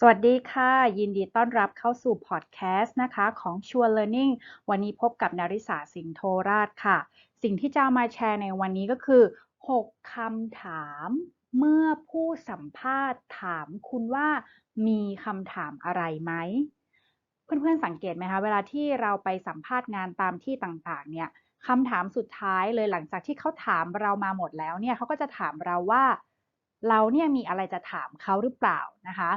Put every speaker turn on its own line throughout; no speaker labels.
สวัสดีค่ะ ยินดีต้อนรับเข้าสู่พอดแคสต์นะคะของ Sure Learning วันนี้พบกับนาริสาสิงห์โทราชค่ะ สิ่งที่จะมาแชร์ในวันนี้ก็คือ 6คำถาม เมื่อผู้สัมภาษณ์ถามคุณว่ามีคำถามอะไรไหม เพื่อนๆสังเกตไหมคะ เวลาที่เราไปสัมภาษณ์งานตามที่ต่างๆ เนี่ยคำถามสุดท้ายเลยหลังจากที่เขาถามเรามาหมดแล้วเนี่ยเขาก็จะถามเราว่า เราเนี่ยมีอะไรจะถามเขาหรือเปล่านะคะ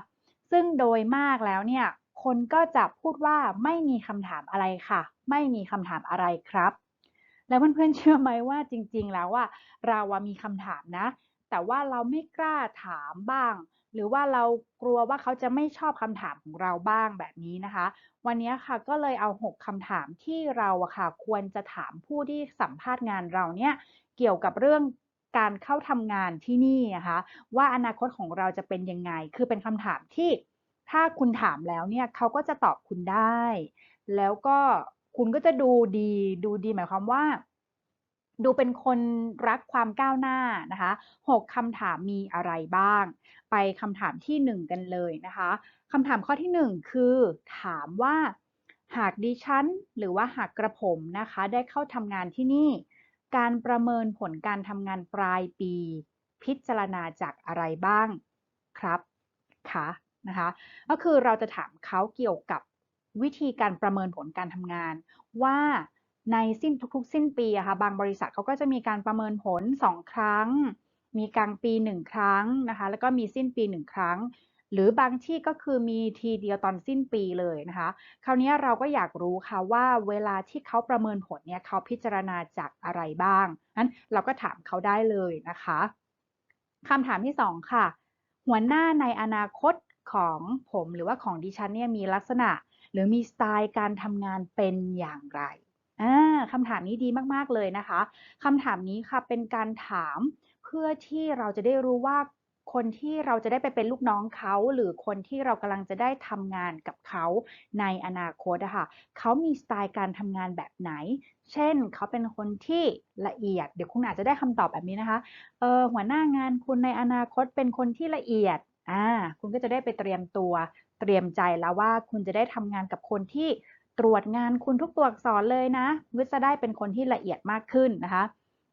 ซึ่งโดยมากแล้วเนี่ย คนก็จะพูดว่าไม่มีคำถามอะไรค่ะ ไม่มีคำถามอะไรครับ แล้วเพื่อนๆเชื่อไหมว่าจริงๆแล้วว่า เราว่ามีคำถามนะ แต่ว่าเราไม่กล้าถามบ้าง หรือว่าเรากลัวว่าเขาจะไม่ชอบคำถามของเราบ้างแบบนี้นะคะ วันนี้ค่ะก็เลยเอา 6คำถามที่เราค่ะ ควรจะถามผู้ที่สัมภาษณ์งานเราเนี่ยเกี่ยวกับเรื่อง การเข้าทำงานที่นี่นะคะว่าอนาคตของเราจะเป็นยังไง คือเป็นคำถามที่ถ้าคุณถามแล้วเนี่ยเขาก็จะตอบคุณได้ แล้วก็คุณก็จะดูดีดูดีหมายความว่า ดูเป็นคนรักความก้าวหน้านะคะ6คำถามมีอะไรบ้าง ไปคำถามที่1กันเลยนะคะคำถามข้อที่1คือถามว่าหากดิฉันหรือว่าหากกระผมนะคะ ได้เข้าทำงานที่นี่ การประเมินผลการทำงานปลายปี พิจารณาจากอะไรบ้างครับคะนะคะ ก็คือเราจะถามเขาเกี่ยวกับวิธีการประเมินผลการทำงาน ว่าในสิ้นทุกๆ สิ้นปีอะค่ะบางบริษัทเขาก็จะมีการประเมินผล 2 ครั้ง มีกลางปี 1 ครั้งนะคะ แล้วก็มีสิ้นปี 1 ครั้ง หรือบางที่ก็คือมีทีเดียวตอนสิ้นปีเลยนะคะ คราวนี้เราก็อยากรู้ค่ะว่าเวลาที่เขาประเมินผลเนี่ยเขาพิจารณาจากอะไรบ้างนั้นเราก็ถามเขาได้เลยนะคะคำถามที่ 2 ค่ะ หัวหน้าในอนาคตของผมหรือว่าของดิฉันเนี่ยมีลักษณะ หรือมีสไตล์การทำงานเป็นอย่างไรคำถามนี้ดีมาก ๆ เลยนะคะคำถามนี้ค่ะเป็นการถามเพื่อที่เราจะได้รู้ว่า คนที่เราจะได้ไปเป็นลูกน้องเขา หรือคนที่เรากำลังจะได้ทำงานกับเขาในอนาคตอะค่ะเขามีสไตล์การทำงานแบบไหน เช่นเขาเป็นคนที่ละเอียด เดี๋ยวคุณอาจจะได้คำตอบแบบนี้นะคะเออหัวหน้างานคุณในอนาคตเป็นคนที่ละเอียดอ่าคุณก็จะได้ไปเตรียมตัวเตรียมใจแล้วว่าคุณจะได้ทำงานกับคนที่ตรวจงานคุณทุกตัวอักษรเลยนะก็จะได้เป็นคนที่ละเอียดมากขึ้นนะคะ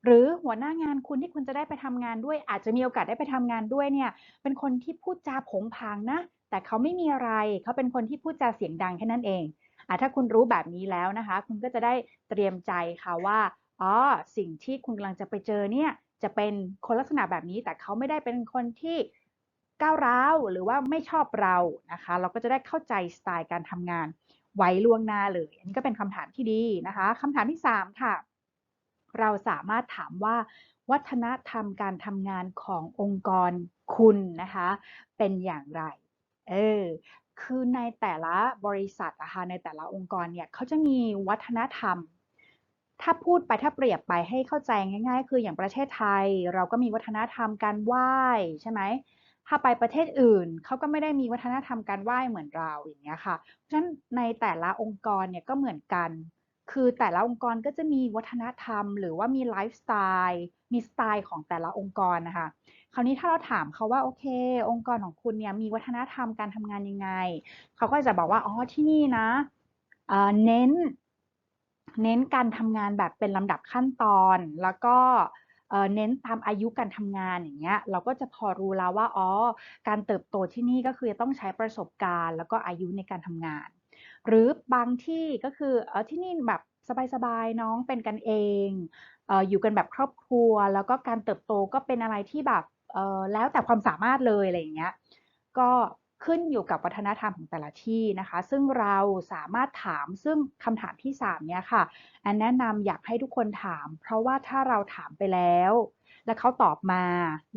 หรือหัวหน้างานคุณที่คุณจะได้ไปทำงานด้วย อาจจะมีโอกาสได้ไปทำงานด้วยเนี่ยเป็นคนที่พูดจาผงผางนะ แต่เขาไม่มีอะไรเขาเป็นคนที่พูดจาเสียงดังแค่นั้นเองอะถ้าคุณรู้แบบนี้แล้วนะคะ คุณก็จะได้เตรียมใจค่ะว่าอ๋อสิ่งที่คุณกำลังจะไปเจอเนี่ยจะเป็นคนลักษณะแบบนี้แต่เขาไม่ได้เป็นคนที่ก้าวร้าวหรือว่าไม่ชอบเรานะคะ เราก็จะได้เข้าใจสไตล์การทำงานไว้ล่วงหน้าเลย อันนี้ก็เป็นคำถามที่ดีนะคะคำถามที่ 3 ค่ะ เราสามารถถามว่าวัฒนธรรมการทำงานขององค์กรคุณนะคะ เป็นอย่างไร เออ คือในแต่ละบริษัทนะคะในแต่ละองค์กรเนี่ยเขาจะมีวัฒนธรรม ถ้าพูดไปถ้าเปรียบไปให้เข้าใจง่าย ๆ คืออย่างประเทศไทย เราก็มีวัฒนธรรมการไหว้ใช่ไหมถ้าไปประเทศอื่นเขาก็ไม่ได้มีวัฒนธรรมการไหว้เหมือนเราอย่างเงี้ยค่ะ เพราะฉะนั้นในแต่ละองค์กรเนี่ยก็เหมือนกัน คือแต่ละองค์กรก็จะมีวัฒนธรรม หรือว่ามีไลฟ์สไตล์มีสไตล์ของแต่ละองค์กรนะคะ คราวนี้ถ้าเราถามเขาว่าโอเค องค์กรของคุณเนี่ยมีวัฒนธรรมการทำงานยังไง เขาก็จะบอกว่าอ๋อที่นี่นะเน้น เน้นการทำงานแบบเป็นลำดับขั้นตอน แล้วก็เน้นตามอายุการทำงานอย่างเงี้ยเราก็จะพอรู้แล้วว่าอ๋อการเติบโตที่นี่ก็คือต้องใช้ประสบการณ์ แล้วก็อายุในการทำงาน หรือบางที่ก็คือเออที่นี่แบบสบายๆน้องเป็นกันเองเอออยู่กันแบบครอบครัว แล้วก็การเติบโตก็เป็นอะไรที่แบบเออแล้วแต่ความสามารถเลยอะไรอย่างเงี้ยก็ขึ้นอยู่กับวัฒนธรรมของแต่ละที่นะคะ ซึ่งเราสามารถถามซึ่งคำถามที่ 3 เนี่ยค่ะแอนแนะนำอยากให้ทุกคนถาม เพราะว่าถ้าเราถามไปแล้ว และเขาตอบมา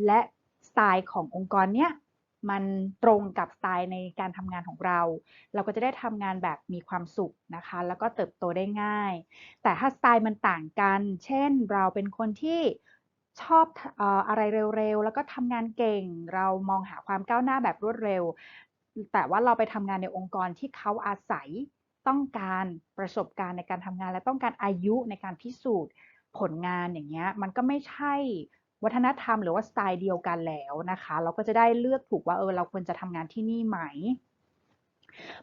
และสไตล์ขององค์กรเนี้ย มันตรงกับสไตล์ในการทำงานของเรา เราก็จะได้ทำงานแบบมีความสุขนะคะ แล้วก็เติบโตได้ง่าย แต่ถ้าสไตล์มันต่างกัน เช่น เราเป็นคนที่ชอบอะไรเร็วๆ แล้วก็ทำงานเก่ง เรามองหาความก้าวหน้าแบบรวดเร็ว แต่ว่าเราไปทำงานในองค์กรที่เขาอาศัยต้องการประสบการณ์ในการทำงาน และต้องการอายุในการพิสูจน์ผลงานอย่างเงี้ย มันก็ไม่ใช่ วัฒนธรรมหรือว่าสไตล์เดียวกันแล้วนะคะ เราก็จะได้เลือกถูกว่าเออเราควรจะทำงานที่นี่ไหม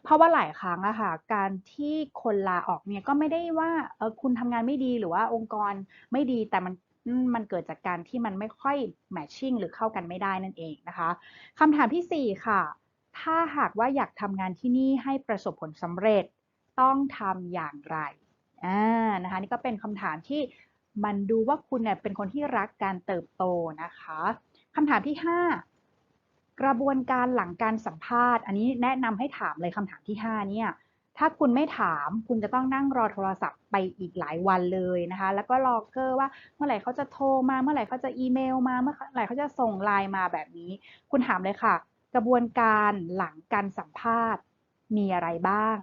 เพราะว่าหลายครั้งอะค่ะการที่คนลาออกเนี่ยก็ไม่ได้ว่าเออคุณทำงานไม่ดีหรือว่าองค์กรไม่ดีแต่มันมันเกิดจากการที่มันไม่ค่อยแมทชิ่งหรือเข้ากันไม่ได้นั่นเองนะคะคำถามที่ 4 ค่ะ ถ้าหากว่าอยากทำงานที่นี่ให้ประสบผลสำเร็จต้องทำอย่างไรอ่านะคะนี่ก็เป็นคำถามที่ มันดูว่าคุณเนี่ยเป็นคนที่รักการเติบโตนะคะคำถามที่ 5 กระบวนการหลังการสัมภาษณ์ อันนี้แนะนำให้ถามเลยคำถามที่ 5 เนี่ยถ้าคุณไม่ถามคุณจะต้องนั่งรอโทรศัพท์ไปอีกหลายวันเลยนะคะ แล้วก็รอเกอร์ว่าเมื่อไหร่เขาจะโทรมาเมื่อไหร่เขาจะอีเมลมาเมื่อไหร่เขาจะส่งไลน์มาแบบนี้ คุณถามเลยค่ะ กระบวนการหลังการสัมภาษณ์มีอะไรบ้าง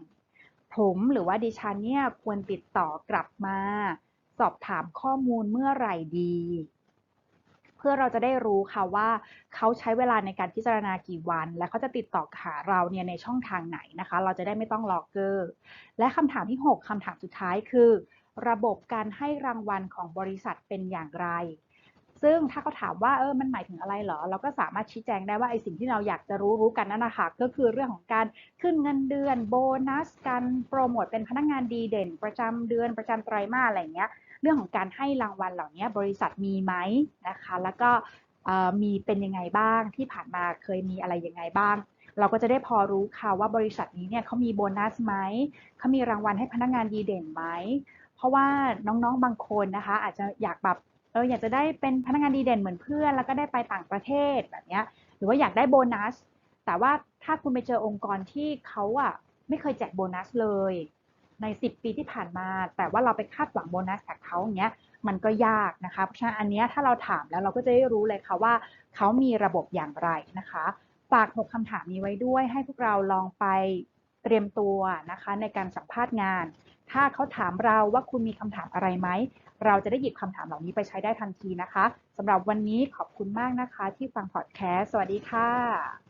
ผมหรือว่าดิฉันเนี่ยควรติดต่อกลับมา สอบถามข้อมูลเมื่อไหร่ดี เพื่อเราจะได้รู้ค่ะว่าเขาใช้เวลาในการพิจารณากี่วัน และเขาจะติดต่อหาเราเนี่ยในช่องทางไหนนะคะ เราจะได้ไม่ต้องรอเกอร์ และคำถามที่ 6คำถามสุดท้ายคือ ระบบการให้รางวัลของบริษัทเป็นอย่างไร ซึ่งถ้าเขาถามว่าเออมันหมายถึงอะไรเหรอ เราก็สามารถชี้แจงได้ว่าไอสิ่งที่เราอยากจะรู้รู้กันนั่นนะคะก็คือเรื่องของการขึ้นเงินเดือนโบนัสการโปรโมทเป็นพนักงานดีเด่น ประจำเดือนประจำไตรมาสอะไรเงี้ย เรื่องของการให้รางวัลเหล่านี้บริษัทมีไหมนะคะ แล้วก็มีเป็นยังไงบ้างที่ผ่านมาเคยมีอะไรยังไงบ้าง เราก็จะได้พอรู้ค่ะว่าบริษัทนี้เนี่ยเขามีโบนัสไหมเขามีรางวัลให้พนักงานดีเด่นไหมเพราะว่าน้องๆบางคนนะคะ อาจจะอยากแบบ อออยากจะได้เป็นพนักงานดีเด่นเหมือนเพื่อน แล้วก็ได้ไปต่างประเทศแบบนี้หรือว่าอยากได้โบนัส แต่ว่าถ้าคุณไปเจอองค์กรที่เขาอะไม่เคยแจกโบนัสเลยใน 10 ปีที่ผ่านมา แต่ว่าเราไปคาดหวังโบนัสจากเขาอย่างเงี้ย มันก็ยากนะคะ เพราะฉะนั้นอันนี้ถ้าเราถามแล้วเราก็จะได้รู้เลยค่ะว่าเขามีระบบอย่างไรนะคะ ฝากหกคำถามนี้ไว้ด้วยให้พวกเราลองไป เตรียมตัวนะคะในการสัมภาษณ์งาน ถ้าเขาถามเราว่าคุณมีคำถามอะไรไหม เราจะได้หยิบคำถามเหล่านี้ไปใช้ได้ทันทีนะคะสำหรับวันนี้ขอบคุณมากนะคะ ที่ฟังพอดแคสต์สวัสดีค่ะ